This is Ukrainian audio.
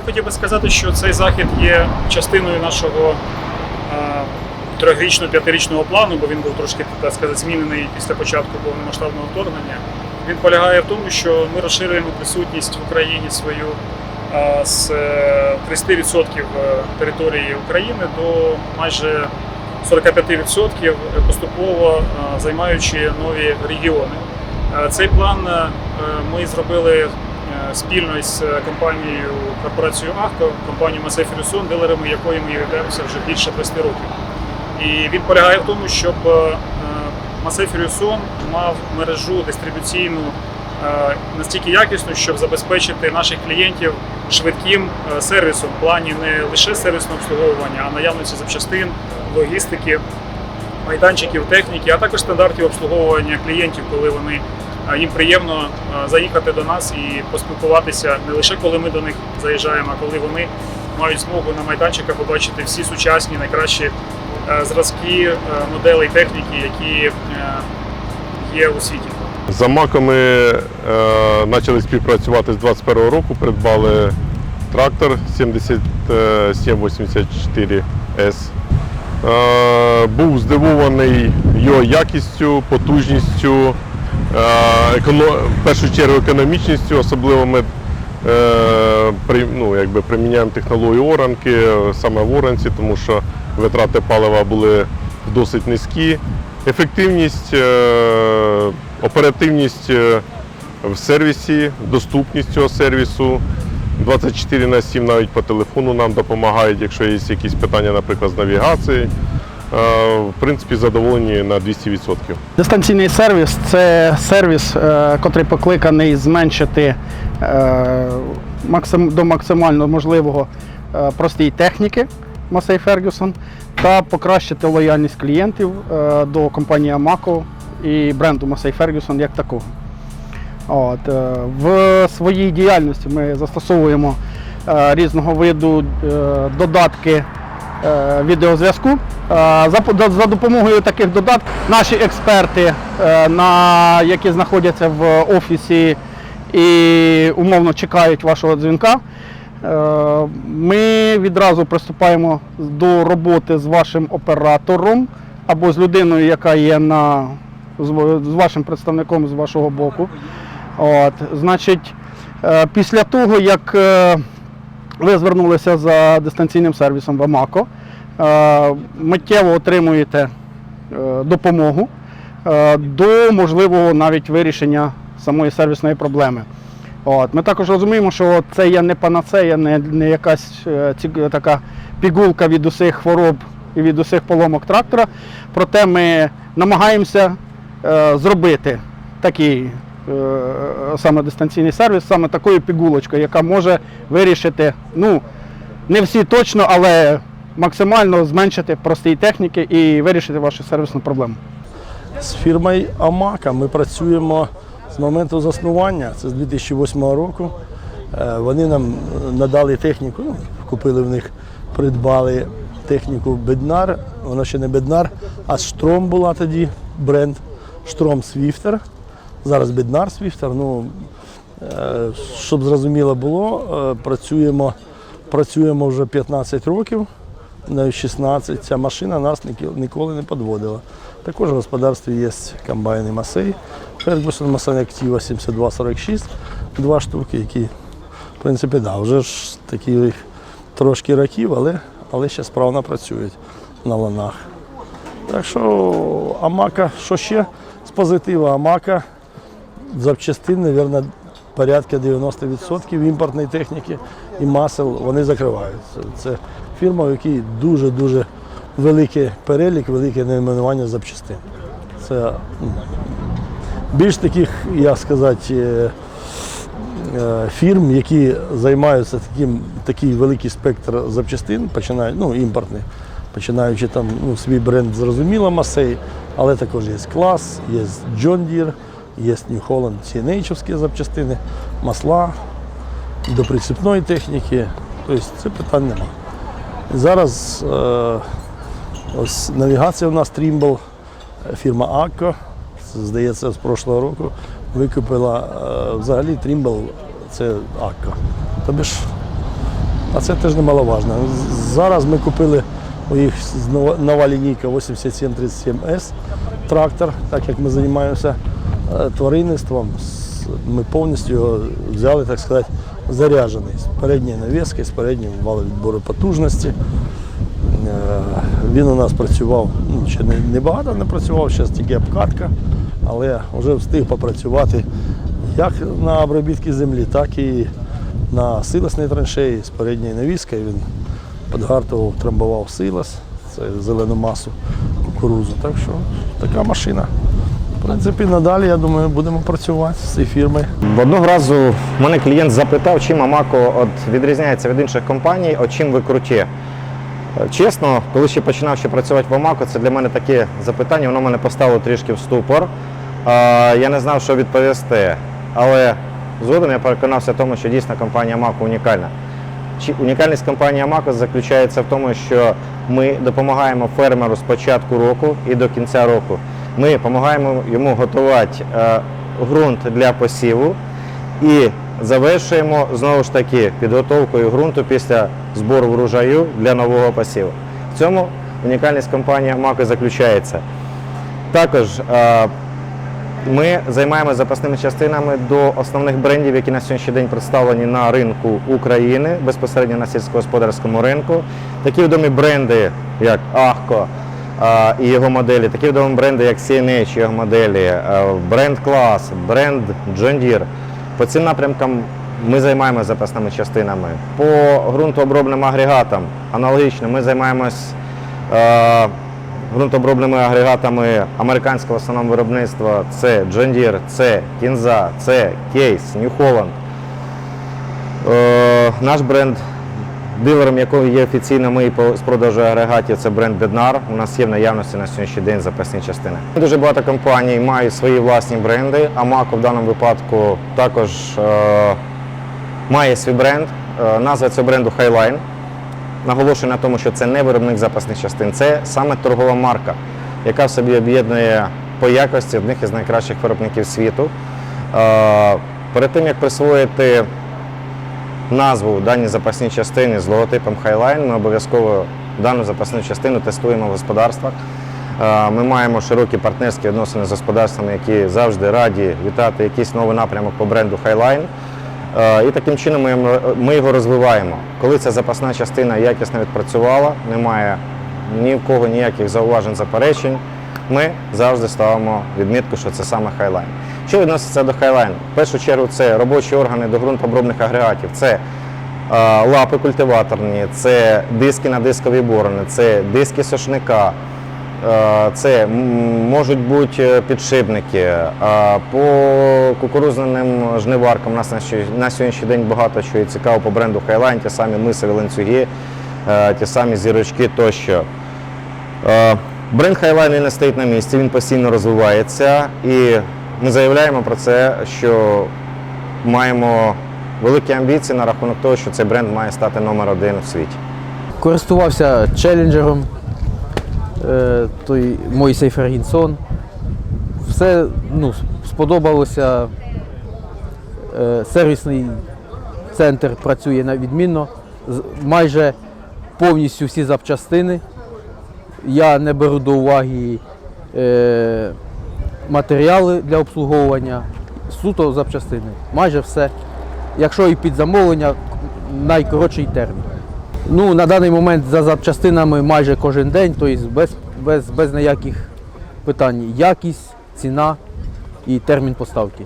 хотів би сказати, що цей захід є частиною нашого е, трьохрічного, п'ятирічного плану, бо він був трошки так сказати, змінений після початку повномасштабного вторгнення. Він полягає в тому, що ми розширюємо присутність в Україні свою е, з е, 30% території України до майже 45% поступово е, займаючи нові регіони. Е, Цей план е, ми зробили е, спільно із компанією корпорацією Ахко, компанією Масей Ферюсон, дилерами якої ми являємося вже більше 20 років. І він полягає в тому, щоб Масей Ферюсон мав мережу дистрибуційну е, настільки якісну, щоб забезпечити наших клієнтів швидким е, сервісом в плані не лише сервісного обслуговування, а наявності запчастин, логістики, майданчиків техніки, а також стандартів обслуговування клієнтів, коли вони їм приємно заїхати до нас і поспілкуватися не лише коли ми до них заїжджаємо, а коли вони мають змогу на майданчиках побачити всі сучасні найкращі е, зразки е, моделей техніки, які е, є у світі. З Амаками е, почали співпрацювати з 21 року, придбали трактор 7784S. Е, був здивований його якістю, потужністю, е, в першу чергу економічністю, особливо ми е, ну, якби приміняємо технологію оранки е, саме в оранці, тому що витрати палива були досить низькі. Ефективність, е, оперативність е, в сервісі, доступність цього сервісу. 24 на 7 навіть по телефону нам допомагають, якщо є якісь питання, наприклад, з навігацією. Е, В принципі, задоволені на 200%. Дистанційний сервіс це сервіс, е, котрий покликаний зменшити е, до максимально можливого е, простій техніки Massey Ferguson та покращити лояльність клієнтів е, до компанії Amaco і бренду Massey Ferguson як такого. От, е, в своїй діяльності ми застосовуємо е, різного виду е, додатки е, відеозв'язку. Е, За, допомогою таких додатків наші експерти, е, які знаходяться в офісі і умовно чекають вашого дзвінка, е, ми відразу приступаємо до роботи з вашим оператором або з людиною, яка є на, з вашим представником з вашого боку. От, значить, е, після того, як е, ви звернулися за дистанційним сервісом в Амако, е, миттєво отримуєте е, допомогу е, до можливого навіть вирішення самої сервісної проблеми. От. Ми також розуміємо, що це є не панацея, не, не якась така пігулка від усіх хвороб і від усіх поломок трактора. Проте ми намагаємося зробити такий саме дистанційний сервіс, саме такою пігулочкою, яка може вирішити, ну, не всі точно, але максимально зменшити простій техніки і вирішити вашу сервісну проблему. З фірмою Амака ми працюємо з моменту заснування, це з 2008 року. Е, Вони нам надали техніку, ну, купили в них, придбали техніку Беднар, вона ще не Беднар, а Штром була тоді бренд Штром Свіфтер. Зараз Беднар Свіфтер. Ну, е, щоб зрозуміло було, е, працюємо, працюємо вже 15 років навіть 16. Ця машина нас ніколи не підводила. Також в господарстві є комбайни Масей. Фергюсон Масей Актива 7246, два штуки, які, в принципі, да, вже ж такі трошки років, але, але ще справно працюють на ланах. Так що Амака, що ще з позитиву Амака, запчастин, мабуть, порядка 90% імпортної техніки і масел вони закриваються. Це фірма, у якій дуже-дуже великий перелік, велике найменування запчастин. Це більш таких, як сказати, е, е, фірм, які займаються таким, такий великий спектр запчастин, починають, ну, імпортних, починаючи там ну, свій бренд зрозуміло Масей, але також є клас, є John Deere, є New Holland CNH запчастини, масла до прицепної техніки. Тобто це питань немає. Зараз е, ось навігація у нас Trimble, фірма Акко, здається, з прошлого року викупила е, взагалі Trimble це Акко. Тобі ж А це теж немаловажно. Зараз ми купили у їх нова- лінійка 8737S трактор, так як ми займаємося тваринництвом. Ми повністю його взяли, так сказати, заряджений з передньої навіски, з переднім валом відбору потужності. Е, Він у нас працював, ну, ще не, багато не працював, зараз тільки обкатка, але вже встиг попрацювати як на обробітки землі, так і на силосній траншеї з передньою навіскою. Він підгартував, трамбував силос, це зелену масу кукурузу. Так що така машина. В принципі, надалі, я думаю, будемо працювати з цією фірмою. Одного разу мене клієнт запитав, чим Амако от відрізняється від інших компаній, от чим ви круті. Е, Чесно, коли ще починав ще працювати в Амако, це для мене таке запитання, воно мене поставило трішки в ступор. Е, Я не знав, що відповісти. Але згодом я переконався в тому, що дійсно компанія Амако унікальна. Унікальність компанії Амако заключається в тому, що ми допомагаємо фермеру з початку року і до кінця року. Ми допомагаємо йому готувати е, ґрунт для посіву і завершуємо знову ж таки підготовкою ґрунту після збору врожаю для нового посіву. В цьому унікальність компанії Амако заключається. Також е, ми займаємося запасними частинами до основних брендів, які на сьогоднішній день представлені на ринку України, безпосередньо на сільськогосподарському ринку. Такі відомі бренди, як Ахко і його моделі, такі відомі бренди, як CNH його моделі, бренд Клас, бренд John Deere. По цим напрямкам ми займаємося запасними частинами. По ґрунтообробним агрегатам аналогічно ми займаємось ґрунтообробними агрегатами американського основного виробництва. Це John Deere, це Кінза, це Кейс, New Holland. Е, наш бренд, дилером якого є офіційно ми з продажу агрегатів, це бренд Bednar. У нас є в наявності на сьогоднішній день запасні частини. Дуже багато компаній мають свої власні бренди. Амако в даному випадку також е, має свій бренд. Е, назва цього бренду Highline. Наголошую на тому, що це не виробник запасних частин, це саме торгова марка, яка в собі об'єднує по якості одних із найкращих виробників світу. Е, Перед тим як присвоїти назву даній запасній частині з логотипом Highline, ми обов'язково дану запасну частину тестуємо в господарствах. Е, Ми маємо широкі партнерські відносини з господарствами, які завжди раді вітати якийсь новий напрямок по бренду Highline. Е, І таким чином ми його розвиваємо. Коли ця запасна частина якісно відпрацювала, немає ні в кого ніяких зауважень, заперечень, ми завжди ставимо відмітку, що це саме Highline. Що відноситься до Highline? В першу чергу це робочі органи до ґрунтообробних агрегатів, це е, лапи культиваторні, це диски на дискові борони, це диски сошника, Е, Це можуть бути е, підшипники. По кукурузним жниваркам у нас на сьогоднішній день багато що і цікаво по бренду Highline, ті самі мисові ланцюги, ті самі зірочки тощо. Бренд Highline не стоїть на місці, він постійно розвивається і ми заявляємо про це, що маємо великі амбіції на рахунок того, що цей бренд має стати номер один у світі. Користувався челенджером, е, той Мойсей Фергінсон. Все ну, сподобалося. Е, сервісний центр працює на відмінно. Майже повністю всі запчастини. Я не беру до уваги е, матеріали для обслуговування, суто запчастини. Майже все. Якщо і під замовлення, найкоротший термін. Ну, на даний момент за запчастинами майже кожен день, тобто без, без, без ніяких питань. Якість, ціна і термін поставки.